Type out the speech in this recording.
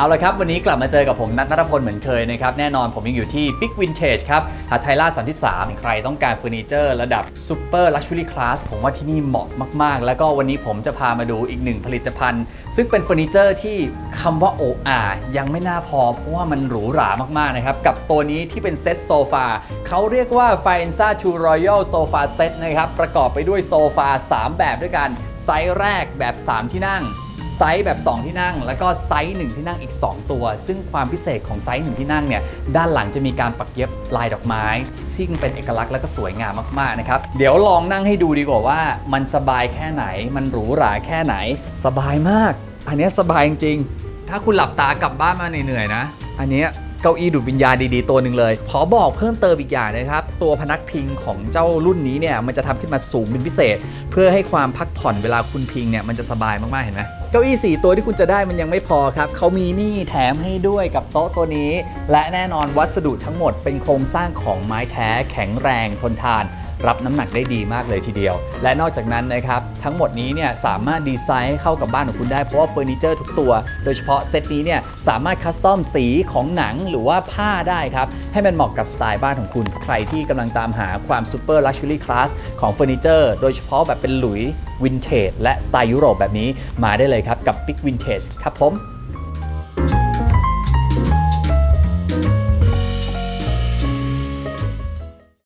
เอาละครับ วันนี้กลับมาเจอกับผมนัทนัทพลเหมือนเคยนะครับ แน่นอนผมยังอยู่ที่ Big Vintage ครับหาไทยล่า33 ใครต้องการเฟอร์นิเจอร์ระดับ Super Luxury Class ผมว่าที่นี่เหมาะมาก ๆ แล้วก็วันนี้ผมจะพามาดูอีกหนึ่งผลิตภัณฑ์ ซึ่งเป็นเฟอร์นิเจอร์ที่คำว่าโออายังไม่น่าพอ เพราะว่ามันหรูหรามากๆนะครับ กับตัวนี้ที่เป็นเซตโซฟาเขาเรียกว่า f i n z a 2 Royal Sofa Set นะครับประกอบไปด้วยโซฟา3 แบบด้วยกันไซส์แรกแบบ 3 ที่นั่ง ไซส์แบบ 2 ที่นั่ง แล้วก็ไซส์1ที่นั่งอีก 2 ตัว ซึ่งความพิเศษของไซส์1ที่นั่งเนี่ยด้านหลังจะมีการปักเย็บลายดอกไม้ ซึ่งเป็นเอกลักษณ์และก็สวยงามมากๆนะครับเดี๋ยวลองนั่งให้ดูดีกว่าว่า มันสบายแค่ไหน มันหรูหราแค่ไหน สบายมาก อันเนี้ยสบายจริงๆถ้าคุณหลับตากลับบ้านมาเหนื่อยๆนะ อันเนี้ยเก้าอี้ดูดวิญญาณดีๆตัวหนึ่งเลยขอบอกเพิ่มเติมอีกอย่างนะครับ ตัวพนักพิงของเจ้ารุ่นนี้เนี่ยมันจะทำขึ้นมาสูงเป็นพิเศษ เพื่อให้ความพักผ่อนเวลาคุณพิงเนี่ยมันจะสบายมากๆเห็นไหม เก้าอี้ 4 ตัวที่คุณจะได้มันยังไม่พอครับเขามีนี่แถมให้ด้วยกับโต๊ะตัวนี้ และแน่นอนวัสดุทั้งหมดเป็นโครงสร้างของไม้แท้แข็งแรงทนทาน รับน้ำหนักได้ดีมากเลยทีเดียว และนอกจากนั้นนะครับทั้งหมดนี้เนี่ยสามารถดีไซน์ให้เข้ากับบ้านของคุณได้เพราะว่าเฟอร์นิเจอร์ทุกตัว โดยเฉพาะเซตนี้เนี่ยสามารถคัสตอมสีของหนังหรือว่าผ้าได้ครับ ให้มันเหมาะกับสไตล์บ้านของคุณ ใครที่กำลังตามหาความซูเปอร์ลักชัวรี่คลาสของเฟอร์นิเจอร์โดยเฉพาะแบบเป็นหลุยวินเทจและสไตล์ยุโรปแบบนี้มาได้เลยครับ กับ Big Vintage ครับผม